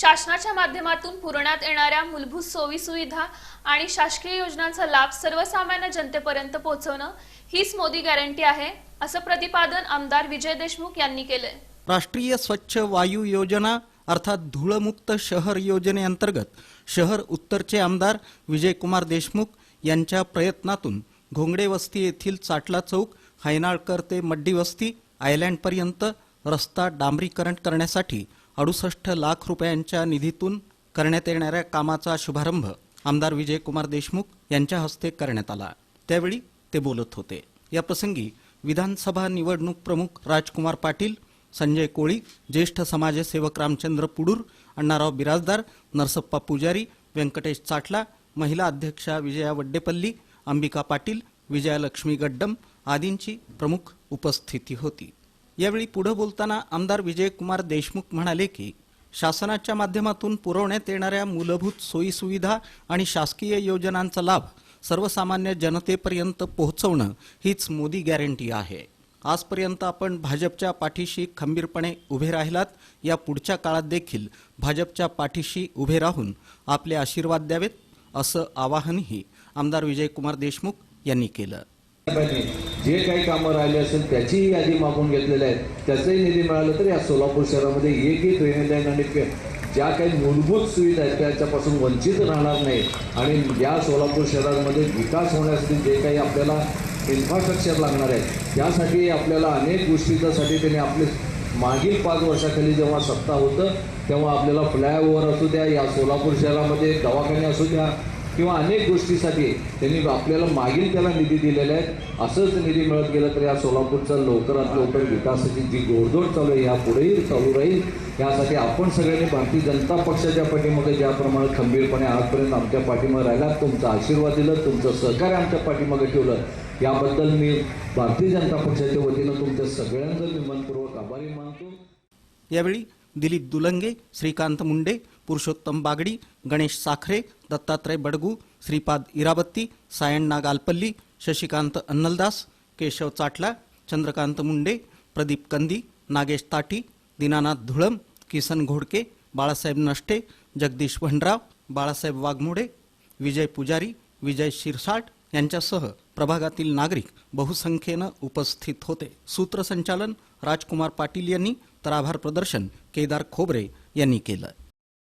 शासनाच्या माध्यमातून पुरवण्यात येणाऱ्या मूलभूत सोयी सुविधा आणि शासकीय योजनांचा लाभ सर्वसामान्य जनतेपर्यंत पोहोचवणं हीच मोदी गॅरंटी आहे असं प्रतिपादन आमदार विजय देशमुख यांनी केलंय. राष्ट्रीय स्वच्छ वायू योजना अर्थात धूळमुक्त शहर योजनेअंतर्गत शहर उत्तरचे आमदार विजयकुमार देशमुख यांच्या प्रयत्नातून घोंगडे वस्ती येथील चाटला चौक हैनाळकर ते मड्डी वस्ती आयलँडपर्यंत रस्ता डांबरीकरण करण्यासाठी अडुसष्ट लाख रुपयांच्या निधीतून करण्यात येणाऱ्या कामाचा शुभारंभ आमदार विजयकुमार देशमुख यांच्या हस्ते करण्यात आला. त्यावेळी ते बोलत होते. या प्रसंगी विधानसभा निवडणूक प्रमुख राजकुमार पाटील संजय कोळी ज्येष्ठ समाजसेवक रामचंद्र पुडूर अण्णाराव बिराजदार नरसप्पा पुजारी व्यंकटेश चाटला महिला अध्यक्षा विजया वड्डेपल्ली अंबिका पाटील विजयालक्ष्मी गड्डम आदींची प्रमुख उपस्थिती होती. यावेळी पुढे बोलताना आमदार विजयकुमार देशमुख म्हणाले की शासनाच्या माध्यमातून पुरवण्यात येणाऱ्या मूलभूत सोयीसुविधा आणि शासकीय योजनांचा लाभ सर्वसामान्य जनतेपर्यंत पोहोचवणं हीच मोदी गॅरंटी आहे. आजपर्यंत आपण भाजपच्या पाठीशी खंबीरपणे उभे राहिलात. या पुढच्या काळात देखील भाजपच्या पाठीशी उभे राहून आपले आशीर्वाद द्यावेत असं आवाहनही आमदार विजयकुमार देशमुख यांनी केलं. जे काही कामं राहिले असेल त्याचीही यादी मागून घेतलेले आहेत. त्याचंही निधी मिळालं तर या सोलापूर शहरामध्ये एकही ड्रेनेज लाईन आणि ज्या काही मूलभूत सुविधा आहेत त्याच्यापासून वंचित राहणार नाही आणि या सोलापूर शहरामध्ये विकास होण्यासाठी जे काही आपल्याला इन्फ्रास्ट्रक्चर लागणार आहे त्यासाठी आपल्याला अनेक गोष्टींसाठी त्यांनी आपले मागील पाच वर्षाखाली जेव्हा सत्ता होतं तेव्हा आपल्याला फ्लायओव्हर असू द्या या सोलापूर शहरामध्ये दवाखाने असू द्या किंवा अनेक गोष्टीसाठी त्यांनी आपल्याला मागील त्याला निधी दिलेला आहे. असंच निधी मिळत गेलं तर या सोलापूरचा लवकरात लवकर विकासाची जी गोडधोड चालू आहे यापुढेही चालू राहील. यासाठी आपण सगळ्यांनी भारतीय जनता पक्षाच्या पाठीमागे ज्याप्रमाणे खंबीरपणे आजपर्यंत आमच्या पाठीमागे राहिला तुमचा आशीर्वाद दिलं तुमचं सहकार्य आमच्या पाठीमागे ठेवलं. याबद्दल मी भारतीय जनता पक्षाच्या वतीनं तुमच्या सगळ्यांचं मी मनपूर्वक आभारी मानतो. यावेळी दिलीप दुलंगे श्रीकांत मुंडे पुरुषोत्तम बागडी गणेश साखरे दत्तात्रय बडगू श्रीपाद इराबत्ती सायण्णा गालपल्ली शशिकांत अन्नलदास केशव चाटला चंद्रकांत मुंडे प्रदीप कंदी नागेश ताटी दीनानाथ धुळम किसन घोडके बाळासाहेब नष्टे जगदीश भंडराव बाळासाहेब वाघमोडे विजय पुजारी विजय शिरसाट यांच्यासह प्रभागातील नागरिक बहुसंख्येनं उपस्थित होते. सूत्रसंचालन राजकुमार पाटील यांनी तर आभार प्रदर्शन केदार खोबरे यांनी केलं.